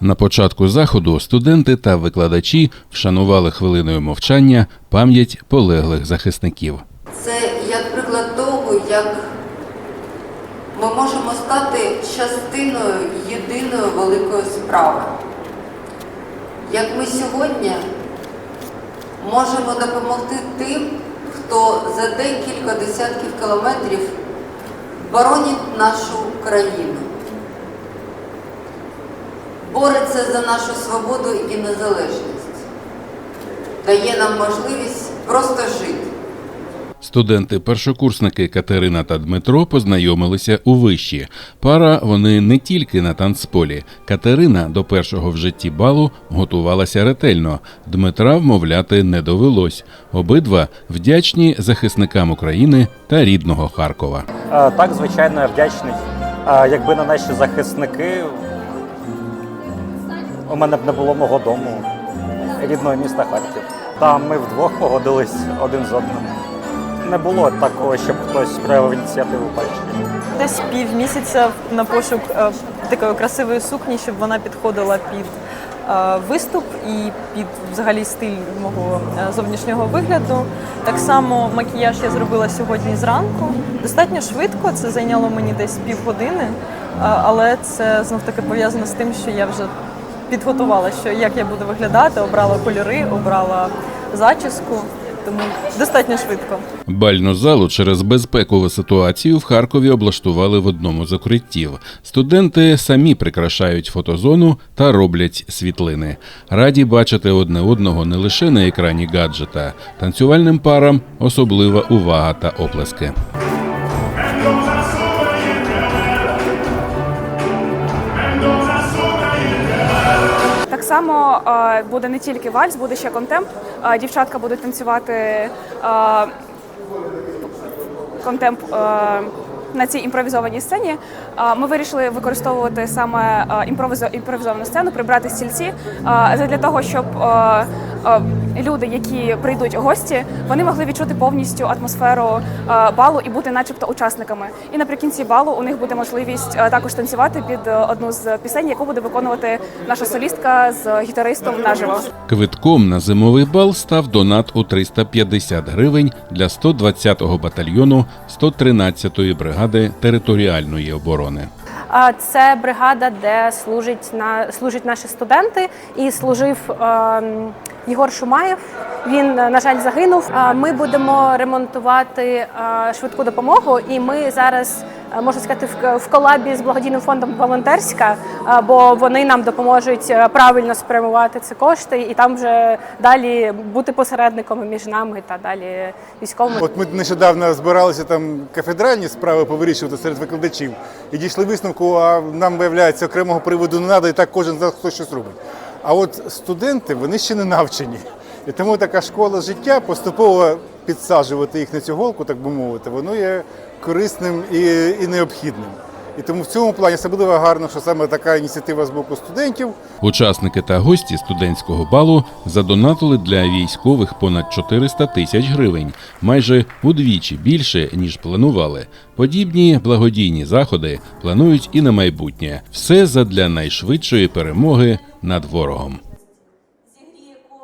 На початку заходу студенти та викладачі вшанували хвилиною мовчання пам'ять полеглих захисників. Це як приклад того, як ми можемо стати частиною єдиної великої справи. Як ми сьогодні можемо допомогти тим, хто за декілька десятків кілометрів боронить нашу країну, бореться за нашу свободу і незалежність, дає нам можливість просто жити. Студенти-першокурсники Катерина та Дмитро познайомилися у виші. Пара вони не тільки на танцполі. Катерина до першого в житті балу готувалася ретельно. Дмитра вмовляти не довелось. Обидва вдячні захисникам України та рідного Харкова. Так, звичайно, я вдячний. Якби не наші захисники, у мене б не було мого дому, рідного міста Харків. Та ми вдвох погодились один з одним. Не було такого, щоб хтось проявив ініціативу перший. Десь півмісяця на пошук е, такої красивої сукні, щоб вона підходила під е, виступ і під взагалі стиль мого е, зовнішнього вигляду. Так само макіяж я зробила сьогодні зранку. Достатньо швидко, це зайняло мені десь півгодини, е, але це знов таки пов'язано з тим, що я вже підготувала, що як я буду виглядати, обрала кольори, обрала зачіску, тому достатньо швидко. Бальну залу через безпекову ситуацію в Харкові облаштували в одному з укриттів. Студенти самі прикрашають фотозону та роблять світлини. Раді бачити одне одного не лише на екрані гаджета. Танцювальним парам особлива увага та оплески. Само е, буде не тільки вальс, буде ще контемп. Е, Дівчатка будуть танцювати е, контемп на цій імпровізованій сцені. Ми вирішили використовувати саме імпровізо- імпровізовану сцену, прибрати стільці для того, щоб люди, які прийдуть гості, вони могли відчути повністю атмосферу е, балу і бути, начебто, учасниками. І наприкінці балу у них буде можливість е, також танцювати під е, одну з пісень, яку буде виконувати наша солістка з гітаристом наживо. Квитком на зимовий бал став донат у 350 гривень для 120-го батальйону 113-ї бригади територіальної оборони. Це бригада, де служить на служать наші студенти, і служив ем, Єгор Шумаєв. Він, е, на жаль, загинув. Ми будемо ремонтувати е, швидку допомогу, і ми зараз можна сказати в, колабі з благодійним фондом Волонтерська, е, бо вони нам допоможуть е, правильно спрямувати ці кошти, і там вже далі бути посередниками між нами та далі військовими. От ми нещодавно збиралися там кафедральні справи повирішувати серед викладачів і дійшли висновку, а нам виявляється окремого приводу не треба, і так кожен за хто щось робить. А от студенти вони ще не навчені. І тому така школа життя поступово підсаджувати їх на цю голку, так би мовити, воно є корисним і, і необхідним. І тому в цьому плані особливо гарно, що саме така ініціатива з боку студентів. Учасники та гості студентського балу задонатили для військових понад 400 тисяч гривень, майже удвічі більше ніж планували. Подібні благодійні заходи планують і на майбутнє. Все задля найшвидшої перемоги над ворогом.